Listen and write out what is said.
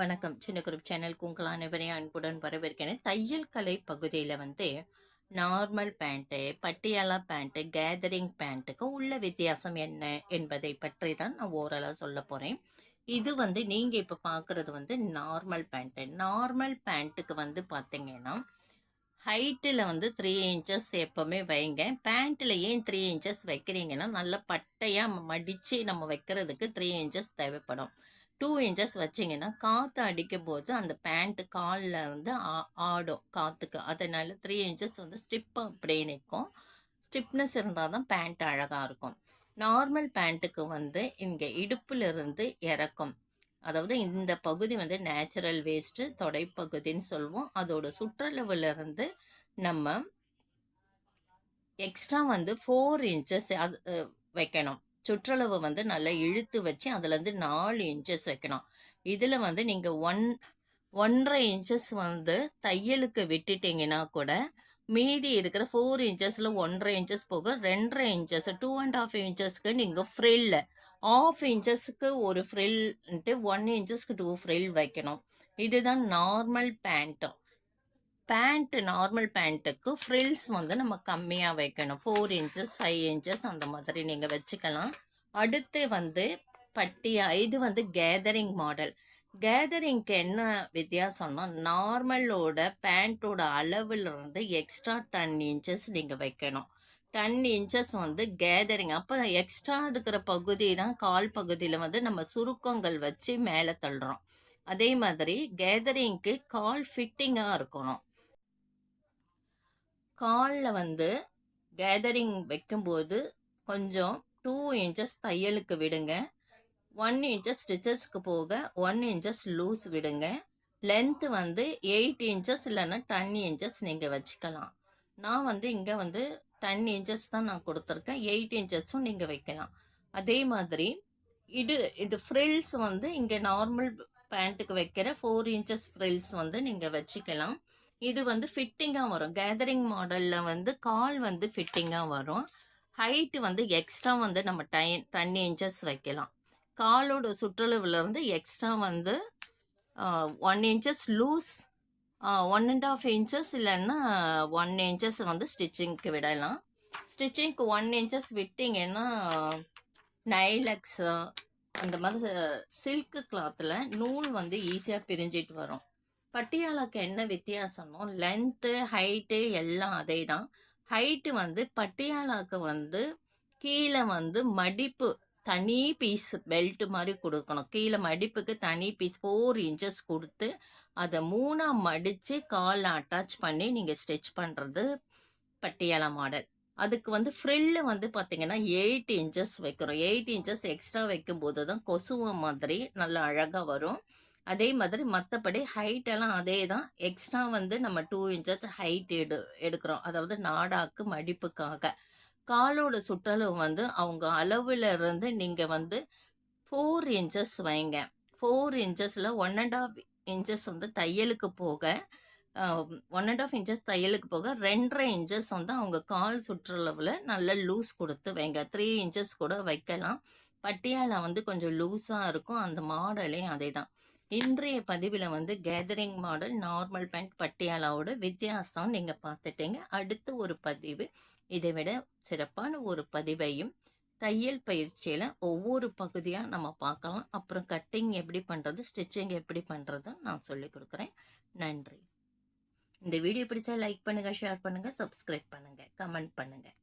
வணக்கம். சின்ன குரூப் சேனலுக்கு உங்கள் அனைவரையும் அன்புடன் வரவேற்கிறேன். தையல் கலை பகுதியில் வந்து normal pant Patiala pant gathering பேண்ட்டுக்கு உள்ள வித்தியாசம் என்ன என்பதை பற்றி தான் நான் ஓரளவு சொல்ல போகிறேன் இது வந்து நீங்கள் இப்போ பார்க்குறது வந்து நார்மல் பேண்ட்டு. நார்மல் பேண்ட்டுக்கு வந்து பார்த்தீங்கன்னா ஹைட்டில் வந்து த்ரீ இன்ச்சஸ் எப்போவுமே வைங்க. பேண்ட்டில் ஏன் த்ரீ இன்ச்சஸ் வைக்கிறீங்கன்னா நல்ல பட்டையாக மடித்து நம்ம வைக்கிறதுக்கு த்ரீ இன்ச்சஸ் தேவைப்படும். டூ இன்ச்சஸ் வச்சிங்கன்னா காற்று அடிக்கும் போது அந்த பேண்ட்டு காலில் வந்து ஆடும் காற்றுக்கு அதனால த்ரீ இன்ச்சஸ் வந்து ஸ்டிப் அப்படியே நிற்கும் ஸ்டிப்னஸ் இருந்தால் தான் பேண்ட் அழகாக இருக்கும் நார்மல் பேண்ட்டுக்கு வந்து இங்கே இடுப்பிலிருந்து இறக்கும். அதாவது இந்த பகுதி வந்து நேச்சுரல் வேஸ்ட்டு தொடைப்பகுதின்னு சொல்லுவோம். அதோட சுற்றளவுலேருந்து நம்ம எக்ஸ்ட்ரா வந்து ஃபோர் இன்ச்சஸ் அது வைக்கணும். சுற்றளவு வந்து நல்லா இழுத்து வச்சு அதுலேருந்து நாலு இன்ச்சஸ் வைக்கணும். இதில் வந்து நீங்கள் ஒன் ஒன்றரை இன்ச்சஸ் வந்து தையலுக்கு விட்டுட்டிங்கன்னா கூட மீதி இருக்கிற ஃபோர் இன்ச்சஸில் ஒன்றரை இன்ச்சஸ் போக ரெண்டரை இன்ச்சஸ் டூ அண்ட் ஆஃப் இன்ச்சஸ்க்கு நீங்கள் ஃப்ரில் ஆஃப் இன்ச்சஸ்க்கு ஒரு ஃப்ரில்ன்ட்டு ஒன் இன்ச்சஸ்க்கு டூ ஃப்ரில் வைக்கணும். இதுதான் நார்மல் பேண்ட்டும் பேண்ட்டு நார்மல் பேண்ட்டுக்கு ஃப்ரில்ஸ் வந்து நம்ம கம்மியாக வைக்கணும். ஃபோர் இன்ச்சஸ் ஃபைவ் இன்ச்சஸ் அந்த மாதிரி நீங்கள் வச்சுக்கலாம். அடுத்து வந்து பட்டியா இது வந்து கேதரிங் மாடல். கேதரிங்க்கு என்ன வித்தியாசம்னா நார்மலோட பேண்ட்டோட அளவில் இருந்து எக்ஸ்ட்ரா டென் இன்ச்சஸ் நீங்கள் வைக்கணும். டென் இன்ச்சஸ் வந்து கேதரிங். அப்போ எக்ஸ்ட்ரா இருக்கிற பகுதி தான் கால் பகுதியில் வந்து நம்ம சுருக்கங்கள் வச்சு மேலே தள்ளுறோம். அதே மாதிரி கேதரிங்க்கு கால் ஃபிட்டிங்காக இருக்கணும். காலில் வந்து கேதரிங் வைக்கும்போது கொஞ்சம் டூ இன்ச்சஸ் தையலுக்கு விடுங்க. ஒன் இன்ச்சஸ் ஸ்டிச்சஸ்க்கு போக ஒன் இன்ச்சஸ் லூஸ் விடுங்க. லென்த்து வந்து எயிட் இன்ச்சஸ் இல்லைன்னா டென் இன்ச்சஸ் நீங்கள் வச்சுக்கலாம். நான் வந்து இங்கே வந்து டென் இன்ச்சஸ் தான் நான் கொடுத்துருக்கேன். எயிட் இன்ச்சஸும் நீங்கள் வைக்கலாம். அதே மாதிரி இது இது ஃப்ரில்ஸ் வந்து இங்கே நார்மல் பேண்ட்டுக்கு வைக்கிற ஃபோர் இன்ச்சஸ் ஃப்ரில்ஸ் வந்து நீங்கள் வச்சுக்கலாம். இது வந்து ஃபிட்டிங்காக வரும். கேதரிங் மாடலில் வந்து கால் வந்து ஃபிட்டிங்காக வரும். ஹைட்டு வந்து எக்ஸ்ட்ரா வந்து நம்ம டை டென் இன்ச்சஸ் வைக்கலாம். காலோட சுற்றளவுலேருந்து எக்ஸ்ட்ரா வந்து one inches loose one and half inches இல்லைன்னா ஒன் இன்ச்சஸ் வந்து ஸ்டிச்சிங்க்கு விடலாம். ஸ்டிச்சிங்க்கு ஒன் இன்ச்சஸ் விட்டிங்கன்னா நைலக்ஸு அந்த மாதிரி சில்க்கு கிளாத்தில் நூல் வந்து ஈஸியாக பிரிஞ்சிட்டு வரும். பட்டியாலாக்கு என்ன வித்தியாசமோ லென்த்து ஹைட்டு எல்லாம் அதே தான் ஹைட்டு வந்து பட்டியாலாக்கு வந்து கீழே வந்து மடிப்பு தனி பீஸ் பெல்ட் மாதிரி கொடுக்கணும். கீழே மடிப்புக்கு தனி பீஸ் ஃபோர் இன்ச்சஸ் கொடுத்து அதை மூணாக மடித்து காலில் அட்டாச் பண்ணி நீங்கள் ஸ்டிச் பண்ணுறது பட்டியாலா மாடல் அதுக்கு வந்து ஃப்ரில்லு வந்து பார்த்தீங்கன்னா எயிட் இன்ச்சஸ் வைக்கிறோம். எயிட் இன்ச்சஸ் எக்ஸ்ட்ரா வைக்கும்போது தான் கொசுவ மாதிரி நல்லா அழகாக வரும். அதே மாதிரி மற்றபடி ஹைட்டெல்லாம் அதே தான் எக்ஸ்ட்ரா வந்து நம்ம டூ இன்ச்சஸ் ஹைட் எடு எடுக்கிறோம். அதாவது நாடாக்கு மடிப்புக்காக. காலோட சுற்றளவு வந்து அவங்க அளவில் இருந்து நீங்கள் வந்து ஃபோர் இன்ச்சஸ் வைங்க. ஃபோர் இன்ச்சஸில் ஒன் அண்ட் ஆஃப் இன்ச்சஸ் வந்து தையலுக்கு போக ஒன் அண்ட் ஆஃப் இன்ச்சஸ் தையலுக்கு போக ரெண்டரை இன்ச்சஸ் வந்து அவங்க கால் சுற்றளவில் நல்ல லூஸ் கொடுத்து வைங்க. த்ரீ இன்ச்சஸ் கூட வைக்கலாம். பட்டியாலா வந்து கொஞ்சம் லூஸாக இருக்கும். அந்த மாடலே அதே தான் இன்றைய பதிவில் வந்து கேதரிங் மாடல் நார்மல் பேண்ட் பட்டியாலாவோட வித்தியாசம் நீங்கள் பார்த்துட்டீங்க. அடுத்த ஒரு பதிவு இதை விட சிறப்பான ஒரு பதிவையும் தையல் பயிற்சியில் ஒவ்வொரு பகுதியாக நம்ம பார்க்கலாம். அப்புறம் கட்டிங் எப்படி பண்ணுறது ஸ்டிச்சிங் எப்படி பண்ணுறதுன்னு நான் சொல்லிக் கொடுக்குறேன். நன்றி. இந்த வீடியோ பிடிச்சா லைக் பண்ணுங்கள் ஷேர் பண்ணுங்கள் சப்ஸ்கிரைப் பண்ணுங்கள் கமெண்ட் பண்ணுங்கள்